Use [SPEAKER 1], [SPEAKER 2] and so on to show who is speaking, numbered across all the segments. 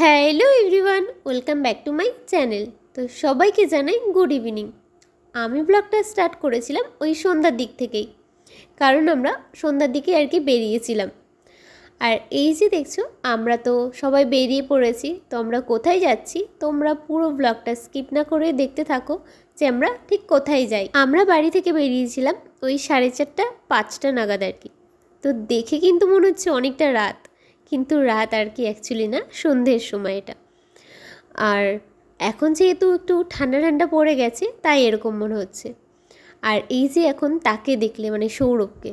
[SPEAKER 1] Hello everyone, welcome back to my channel. তো সবাইকে জানাই গুড ইভিনিং। আমি ব্লগটা স্টার্ট করেছিলাম ওই সন্ধ্যার দিক থেকেই, কারণ আমরা সন্ধ্যার দিকে আর কি বেরিয়েছিলাম। আর এই যে দেখছ, আমরা তো সবাই বেরিয়ে পড়েছি, তো আমরা কোথায় যাচ্ছি তোমরা পুরো ব্লগটা স্কিপ না করে দেখতে থাকো যে আমরা ঠিক কোথায় যাই। আমরা বাড়ি থেকে বেরিয়েছিলাম ওই সাড়ে চারটা, পাঁচটা নাগাদ আর কি। তো দেখে কিন্তু মনে হচ্ছে অনেকটা রাত। কিন্তু রাত আর কি অ্যাকচুয়ালি না, সন্ধ্যের সময় এটা। আর এখন যেহেতু একটু ঠান্ডা ঠান্ডা পড়ে গেছে, তাই এরকম মনে হচ্ছে। আর এই যে এখন তাকে দেখলে মানে সৌরভকে,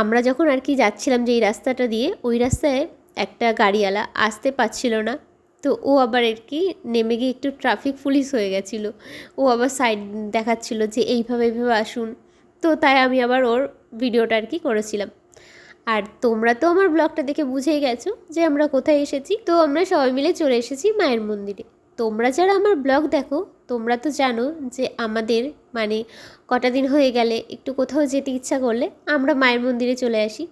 [SPEAKER 1] আমরা যখন আর কি যাচ্ছিলাম যে এই রাস্তাটা দিয়ে, ওই রাস্তায় একটা গাড়িওয়ালা আসতে পারছিল না। তো ও আবার আর কি নেমে গিয়ে একটু ট্রাফিক পুলিশ হয়ে গেছিল। ও আবার সাইড দেখাচ্ছিল যে এইভাবে এইভাবে আসুন। তো তাই আমি আবার ওর ভিডিওটা আর কি করেছিলাম। আর তোমরা তো আমার ব্লগটা দেখে বুঝেই গেছো যে আমরা কোথায় এসেছি। তো আমরা সবাই মিলে চলে এসেছি মায়ের মন্দিরে। তোমরা যারা আমার ব্লগ দেখো, তোমরা তো জানো যে আমাদের মানে কটা দিন হয়ে গেলে একটু কোথাও যেতে ইচ্ছা করলে আমরা মায়ের মন্দিরে চলে আসি।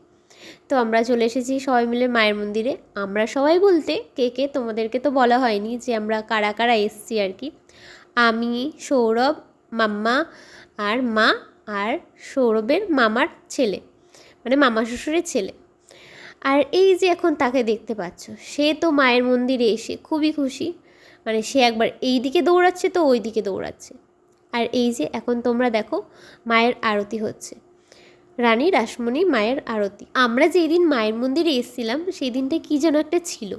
[SPEAKER 1] তো আমরা চলে এসেছি সবাই মিলে মায়ের মন্দিরে। আমরা সবাই বলতে কে কে তোমাদেরকে তো বলা হয়নি যে আমরা কারা কারা এসছি আর কি। আমি, সৌরভ, মাম্মা আর মা আর সৌরভের মামার ছেলে। মানে মামা শ্বশুরের ছেলে। আর এই যে এখন তাকে দেখতে পাচ্ছ সে তো মায়ের মন্দিরে এসে খুবই খুশি। মানে সে একবার এই দিকে দৌড়াচ্ছে তো ওই দিকে দৌড়াচ্ছে। আর এই যে এখন তোমরা দেখো মায়ের আরতি হচ্ছে। রানী রাসমণি মায়ের আরতি। আমরা যেই দিন মায়ের মন্দিরে এসেছিলাম সেই দিনটা কী যেন একটা ছিল।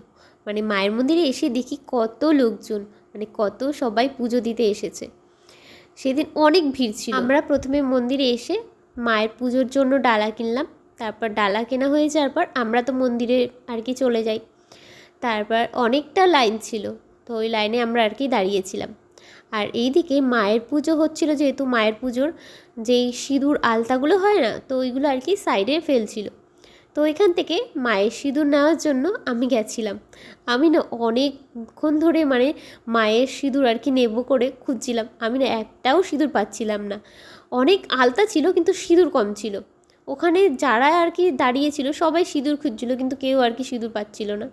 [SPEAKER 1] মানে মায়ের মন্দিরে এসে দেখি কত লোকজন মানে কত সবাই পুজো দিতে এসেছে। সেদিন অনেক ভিড় ছিল। আমরা প্রথমে মন্দিরে এসে মায়ের পুজোর জন্য ডালা কিনলাম। তারপর ডালা কেনা হয়ে যাওয়ার পর আমরা তো মন্দিরে আর কি চলে যাই। তারপর অনেকটা লাইন ছিল, তো ওই লাইনে আমরা আর কি দাঁড়িয়েছিলাম। আর এইদিকে মায়ের পুজো হচ্ছিল যেহেতু মায়ের পুজোর যেই সিঁদুর আলতাগুলো হয় না, তো ওইগুলো আর কি সাইডে ফেলছিল। তো এখান থেকে মায়ের সিঁদুর নেওয়ার জন্য আমি গেছিলাম। আমি না অনেকক্ষণ ধরে মানে মায়ের সিঁদুর আর কি নেব করে খুঁজছিলাম। আমি না একটাও সিঁদুর পাচ্ছিলাম না। অনেক আলতা ছিল কিন্তু সিঁদুর কম ছিল। ওখানে যারা আর কি দাঁড়িয়েছিল সবাই সিঁদুর খুঁজছিল কিন্তু কেউ আর কি সিঁদুর পাচ্ছিল না।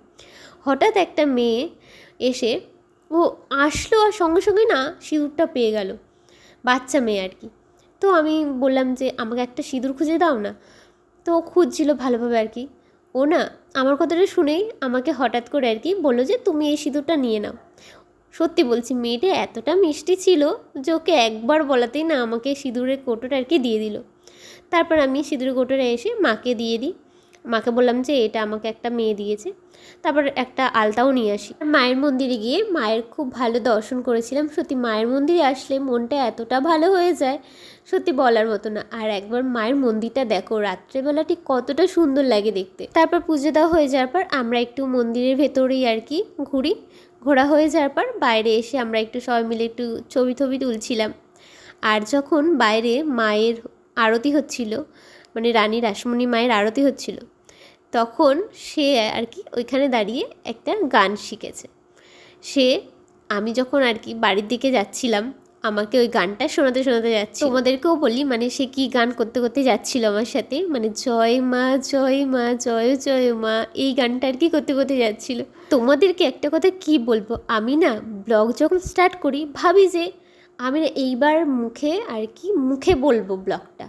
[SPEAKER 1] হঠাৎ একটা মেয়ে এসে ও আসলো আর সঙ্গে সঙ্গে না সিঁদুরটা পেয়ে গেল। বাচ্চা মেয়ে আর কি। তো আমি বললাম যে, আমাকে একটা সিঁদুর খুঁজে দাও না। তো ও খুঁজছিল ভালোভাবে আর কি। ও না, আমার কথাটা শুনেই আমাকে হঠাৎ করে আর কি বলল যে, তুমি এই সিঁদুরটা নিয়ে নাও। সত্যি বলছি, মেয়েটা এতটা মিষ্টি ছিল যে ওকে একবার বলাতেই না আমাকে সিঁদুরের কোটোটা আর কি দিয়ে দিল। তারপর আমি সিঁদুরের কোটোটা এসে মাকে দিয়ে দিই। মাকে বললাম যে এটা আমাকে একটা মেয়ে দিয়েছে। তারপর একটা আলতাও নিয়ে আসি। মায়ের মন্দিরে গিয়ে মায়ের খুব ভালো দর্শন করেছিলাম। সত্যি মায়ের মন্দিরে আসলে মনটা এতটা ভালো হয়ে যায়, সত্যি বলার মতো না। আর একবার মায়ের মন্দিরটা দেখো, রাত্রেবেলা ঠিক কতটা সুন্দর লাগে দেখতে। তারপর পুজো দেওয়া হয়ে যাওয়ার পর আমরা একটু মন্দিরের ভেতরেই আর কি ঘুরি। ঘোরা হয়ে যাওয়ার পর বাইরে এসে আমরা একটু সবাই মিলে একটু ছবি টবি তুলছিলাম। আর যখন বাইরে মায়ের আরতি হচ্ছিল মানে রানী রাসমণি মায়ের আরতি হচ্ছিল তখন সে আর কি ওইখানে দাঁড়িয়ে একটা গান শিখেছে। সে, আমি যখন আর কি বাড়ির দিকে যাচ্ছিলাম, আমাকে ওই গানটা শোনাতে শোনাতে যাচ্ছে তোমাদেরকেও বলি মানে সে কি গান করতে করতে যাচ্ছিল আমার সাথে? মানে জয় মা জয় মা, জয় জয় মা এই গানটা আর কি করতে করতে যাচ্ছিল। তোমাদেরকে একটা কথা কি বলব? আমি না ব্লগ যখন স্টার্ট করি, ভাবি যে আমি না এইবার মুখে আর কি মুখে বলব ব্লগটা।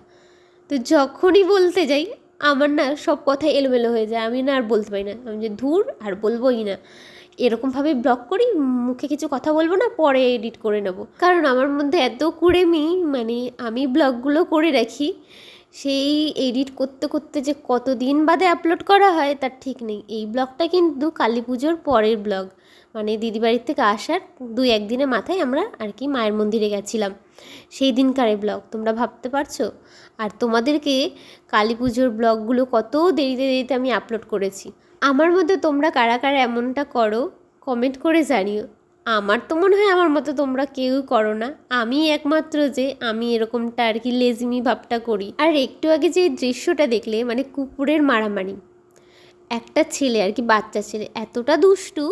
[SPEAKER 1] তো যখনই বলতে যাই আমার না সব কথা এলোমেলো হয়ে যায়। আমি না আর বলতে পারি না। আমি যে ধুর আর বলবোই না। এরকমভাবে ব্লগ করি, মুখে কিছু কথা বলব না, পরে এডিট করে নেব। কারণ আমার মধ্যে এত কুড়েমি মানে আমি ব্লগগুলো করে রাখি, সেই এডিট করতে করতে যে কত দিন বাদে আপলোড করা হয় তার ঠিক নেই। এই ব্লগটা কিন্তু কালী পুজোর পরের ব্লগ। মানে দিদি বাড়ির থেকে আসার দুই একদিনের মাথায় আমরা আর কি মায়ের মন্দিরে গেছিলাম। সেই দিনকার ব্লগ, তোমরা ভাবতে পারছ? আর তোমাদেরকে কালী পুজোর ব্লগগুলো কত দেরিতে দেরিতে আমি আপলোড করেছি। আমার মধ্যে তোমরা কারা কারা এমনটা করো কমেন্ট করে জানিও। আমার তো মনে হয় আমার মতো তোমরা কেউ করো না। আমি একমাত্র যে আমি এরকমটা আর কি লেজিমি ভাবটা করি। আর একটু আগে যে দৃশ্যটা দেখলে মানে কুকুরের মারামারি। একটা ছেলে আর কি, বাচ্চা ছেলে, এতটা দুষ্টু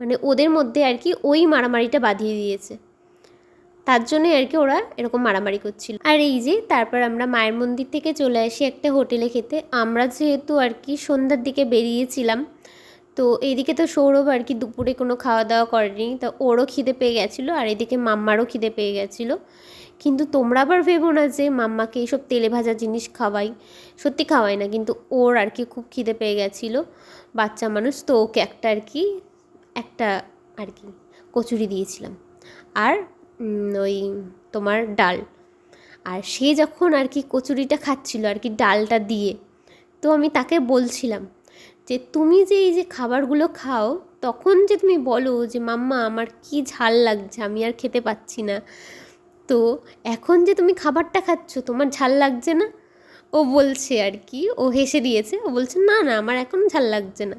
[SPEAKER 1] মানে ওদের মধ্যে আর কি ওই মারামারিটা বাঁধিয়ে দিয়েছে। তার জন্যই আর কি ওরা এরকম মারামারি করছিল। আর এই যে তারপর আমরা মায়ের মন্দির থেকে চলে আসি একটা হোটেলে খেতে। আমরা যেহেতু আর কি সন্ধ্যার দিকে বেরিয়েছিলাম, তো এইদিকে তো সৌরভ আর কি দুপুরে কোনো খাওয়া দাওয়া করেনি, তা ওরও খিদে পেয়ে গেছিল আর এদিকে মাম্মারও খিদে পেয়ে গেছিল। কিন্তু তোমরা আবার ভেবো না যে মাম্মাকে এইসব তেলে ভাজা জিনিস খাওয়াই, সত্যি খাওয়াই না, কিন্তু ওর আর কি খুব খিদে পেয়ে গেছিল। বাচ্চা মানুষ, তো ওকে একটা আর কি একটা আর কি কচুরি দিয়েছিলাম। আর ওই তোমার ডাল। আর সে যখন আর কি কচুরিটা খাচ্ছিল, আর কি ডালটা দিয়ে, তো আমি তাকে বলছিলাম যে, তুমি যে এই যে খাবারগুলো খাও, তখন যে তুমি বলো যে, মাম্মা, আমার কি ঝাল লাগছে, আমি আর খেতে পাচ্ছি না। তো এখন যে তুমি খাবারটা খাচ্ছ, তোমার ঝাল লাগছে না? ও বলছে আর কি, ও হেসে দিয়েছে, ও বলছে, না না, আমার এখন ঝাল লাগছে না।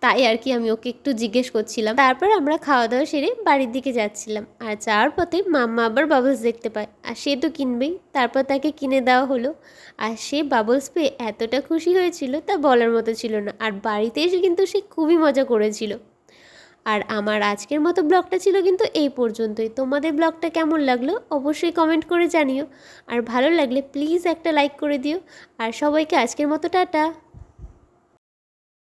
[SPEAKER 1] তাই আর কি আমি ওকে একটু জিজ্ঞেস করছিলাম। তারপর আমরা খাওয়া দাওয়া সেরে বাড়ির দিকে যাচ্ছিলাম। আর যাওয়ার পথে মাম্মা আবার বাবলস দেখতে পায়। আর সে তো কিনবেই। তারপর তাকে কিনে দেওয়া হলো। আর সে বাবলস পেয়ে এতটা খুশি হয়েছিল তা বলার মতো ছিল না। আর বাড়িতে এসে কিন্তু সে খুবই মজা করেছিল। আর আমার আজকের মতো ব্লগটা ছিল কিন্তু এই পর্যন্তই। তোমাদের ব্লগটা কেমন লাগল অবশ্যই কমেন্ট করে জানিও। আর ভালো লাগলে প্লিজ একটা লাইক করে দিও। আর সবাইকে আজকের মতো টাটা।